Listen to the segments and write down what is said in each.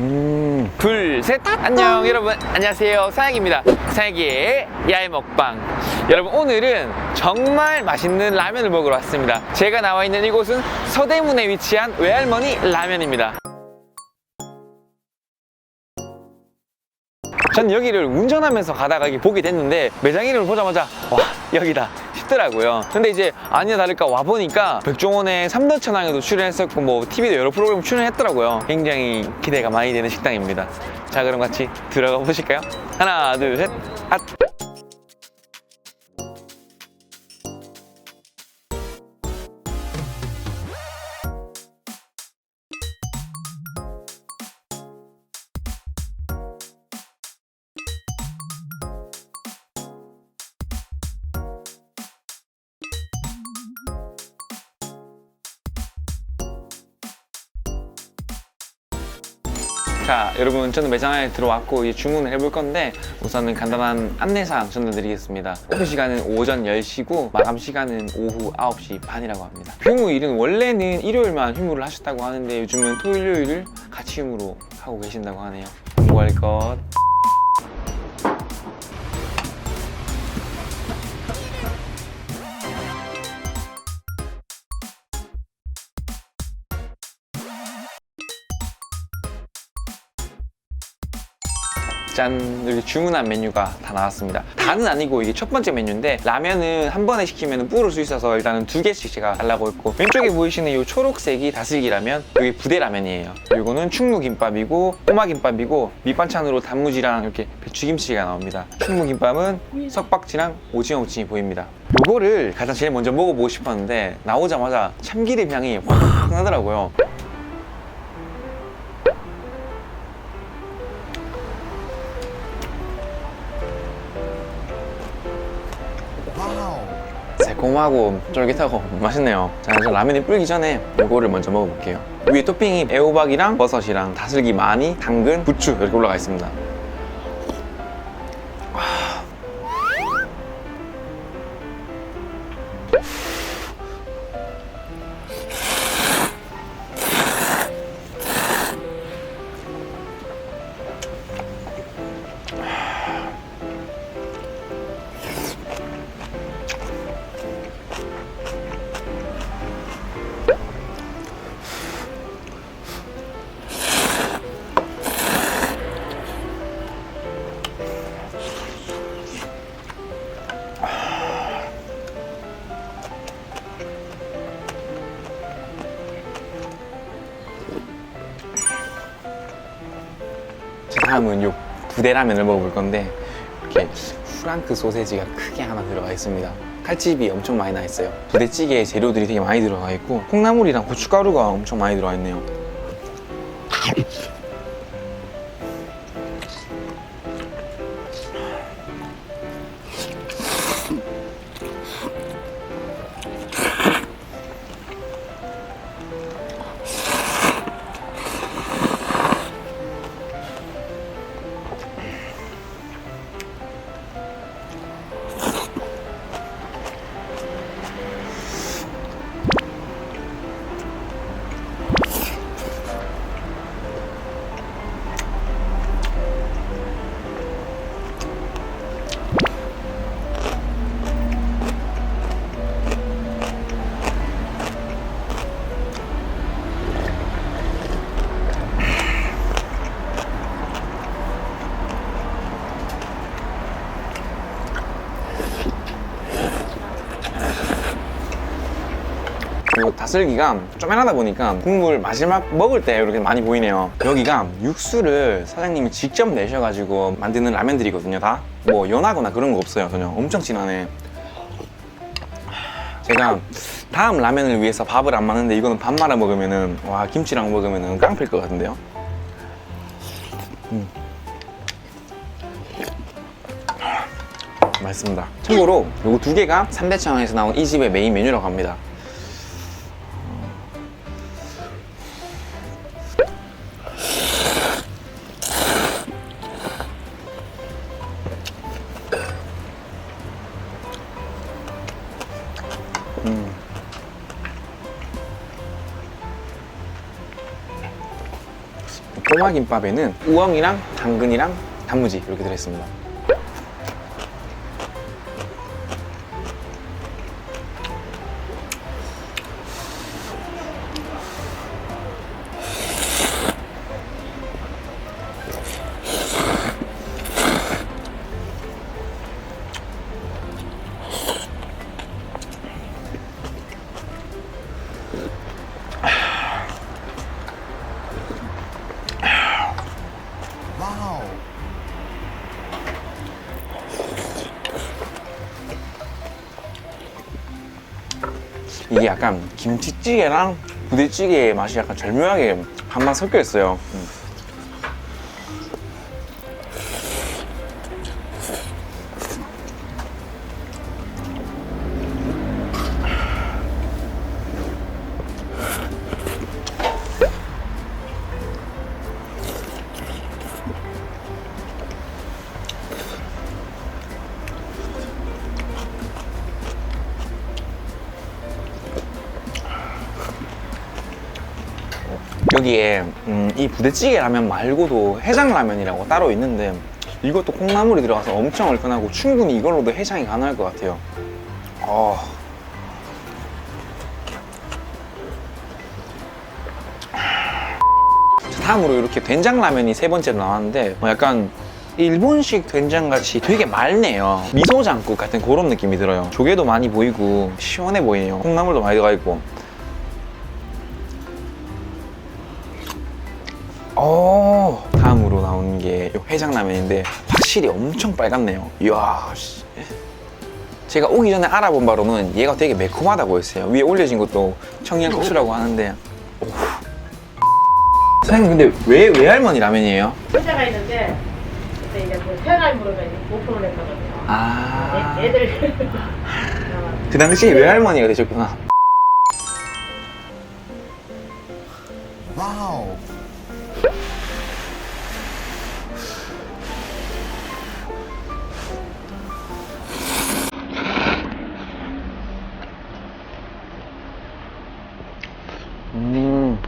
음. 둘, 셋. 안녕, 여러분. 안녕하세요. 사약입니다. 사약의 야외 먹방. 여러분, 오늘은 정말 맛있는 라면을 먹으러 왔습니다. 제가 나와 있는 이곳은 서대문에 위치한 외할머니 라면입니다. 전 여기를 운전하면서 가다가 보게 됐는데 매장 이름을 보자마자 와 여기다 싶더라고요 근데 이제 아니나 다를까 와보니까 백종원의 3대 천왕에도 출연했었고 뭐 TV도 여러 프로그램 출연했더라고요 굉장히 기대가 많이 되는 식당입니다 자 그럼 같이 들어가 보실까요? 하나 둘셋 아. 자 여러분 저는 매장 안에 들어왔고 이제 주문을 해볼 건데 우선은 간단한 안내사항 전달드리겠습니다. 오픈 시간은 오전 10시고 마감 시간은 오후 9시 반이라고 합니다. 휴무일은 원래는 일요일만 휴무를 하셨다고 하는데 요즘은 토요일 요일을 같이 휴무로 하고 계신다고 하네요. 뭐할 것? 짠 이렇게 주문한 메뉴가 다 나왔습니다. 다는 아니고 이게 첫 번째 메뉴인데 라면은 한 번에 시키면 불을 수 있어서 일단은 두 개씩 제가 달라고 했고 왼쪽에 보이시는 이 초록색이 다슬기 라면 여기 부대 라면이에요. 이거는 충무김밥이고 꼬마김밥이고 밑반찬으로 단무지랑 이렇게 배추김치가 나옵니다. 충무김밥은 석박지랑 오징어 무침이 보입니다. 요거를 가장 제일 먼저 먹어보고 싶었는데 나오자마자 참기름 향이 확 나더라고요 새콤하고 쫄깃하고 맛있네요. 자 그래서 라면이 불기 전에 이거를 먼저 먹어볼게요. 위에 토핑이 애호박이랑 버섯이랑 다슬기 마니, 당근, 부추 이렇게 올라가 있습니다 자, 다음은 요 부대라면을 먹어볼 건데 이렇게 프랑크 소세지가 크게 하나 들어가 있습니다. 칼집이 엄청 많이 나 있어요. 부대찌개 재료들이 되게 많이 들어가 있고 콩나물이랑 고춧가루가 엄청 많이 들어가 있네요. 다슬기가 쪼매나다 보니까 국물 마지막 먹을 때 이렇게 많이 보이네요. 여기가 육수를 사장님이 직접 내셔가지고 만드는 라면들이거든요 다. 뭐 연하거나 그런 거 없어요 전혀. 엄청 진하네. 제가 다음 라면을 위해서 밥을 안 먹는데 이거는 밥 말아 먹으면은 와 김치랑 먹으면은 깡필 것 같은데요? 음. 맛있습니다. 참고로 이거 두 개가 삼대창에서 나온 이 집의 메인 메뉴라고 합니다 꼬마김밥에는 우엉이랑 당근이랑 단무지 이렇게 들어있습니다. 이게 약간 김치찌개랑 부대찌개의 맛이 약간 절묘하게 반반 섞여 있어요. 음. 여기에 음, 이 부대찌개 라면 말고도 해장 라면이라고 따로 있는데 이것도 콩나물이 들어가서 엄청 얼큰하고 충분히 이걸로도 해장이 가능할 것 같아요. 어. 자, 다음으로 이렇게 된장 라면이 세 번째로 나왔는데 뭐 약간 일본식 된장같이 되게 맑네요. 미소장국 같은 그런 느낌이 들어요. 조개도 많이 보이고 시원해 보이네요. 콩나물도 많이 들어가 있고. 어 다음으로 나온 게 해장라면인데 확실히 엄청 빨갛네요 이야 씨. 제가 오기 전에 알아본 바로는 얘가 되게 매콤하다고 했어요 위에 올려진 것도 청양고추라고 하는데 오. 사장님 근데 왜 외할머니 라면이에요? 회사가 있는데 그때 이제 그 태어날 무릎에 오픈을 했거든요. 아... 애, 애들 그 당시에 외할머니가 되셨구나 음.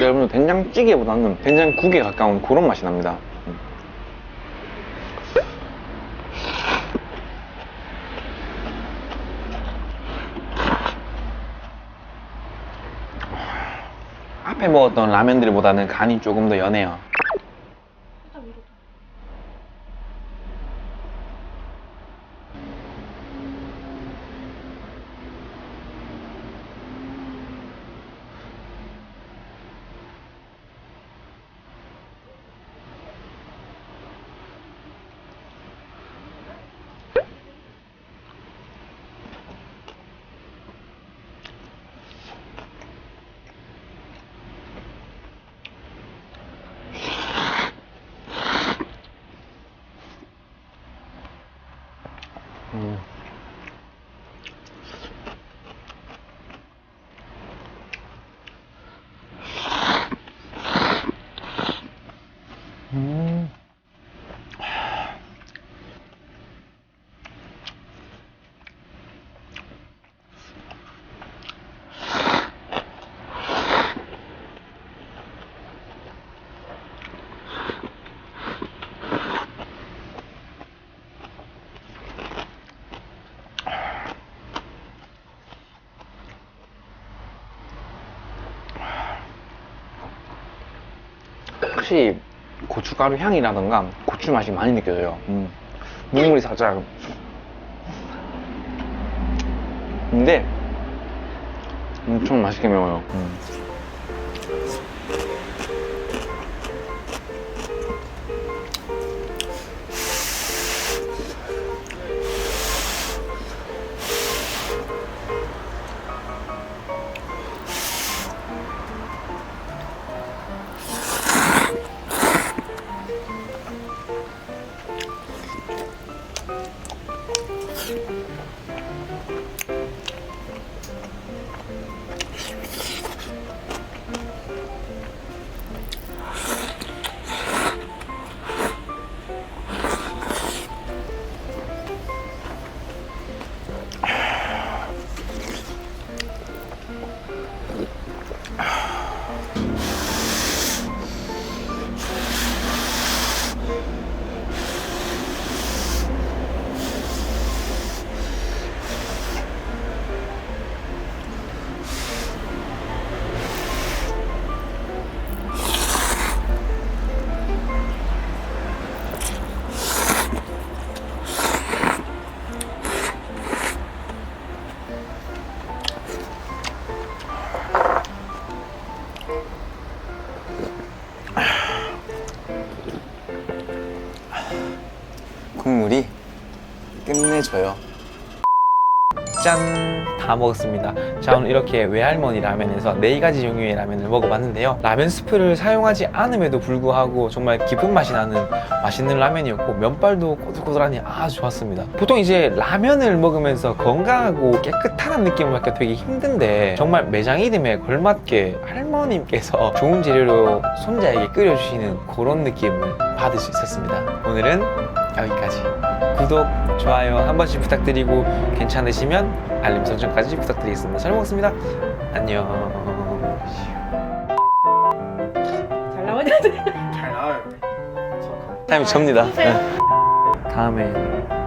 여러분 된장찌개보다는 된장국에 가까운 그런 맛이 납니다. 음. 앞에 먹었던 라면들보다는 간이 조금 더 연해요. 음. 음. 확실히 고춧가루 향이라던가 고추 맛이 많이 느껴져요. 음. 국물이 살짝. 근데 엄청 맛있게 매워요. 음. 국물이 끝내줘요. 짠! 다 먹었습니다. 자, 오늘 이렇게 외할머니 라면에서 네 가지 종류의 라면을 먹어봤는데요. 라면 스프를 사용하지 않음에도 불구하고 정말 깊은 맛이 나는 맛있는 라면이었고, 면발도 꼬들꼬들하니 아주 좋았습니다. 보통 이제 라면을 먹으면서 건강하고 깨끗한 느낌을 받기 되게 힘든데, 정말 매장 이름에 걸맞게 할머님께서 좋은 재료로 손자에게 끓여주시는 그런 느낌을 받을 수 있었습니다. 오늘은 여기까지. 구독, 좋아요 한 번씩 부탁드리고 괜찮으시면 알림 설정까지 부탁드리겠습니다. 잘 먹었습니다. 안녕. 잘 나오냐? 잘 나와요. 타임 접니다. 네. 다음에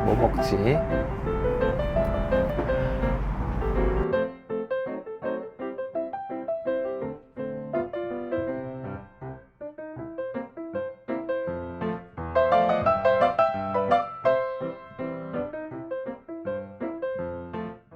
뭐 먹지?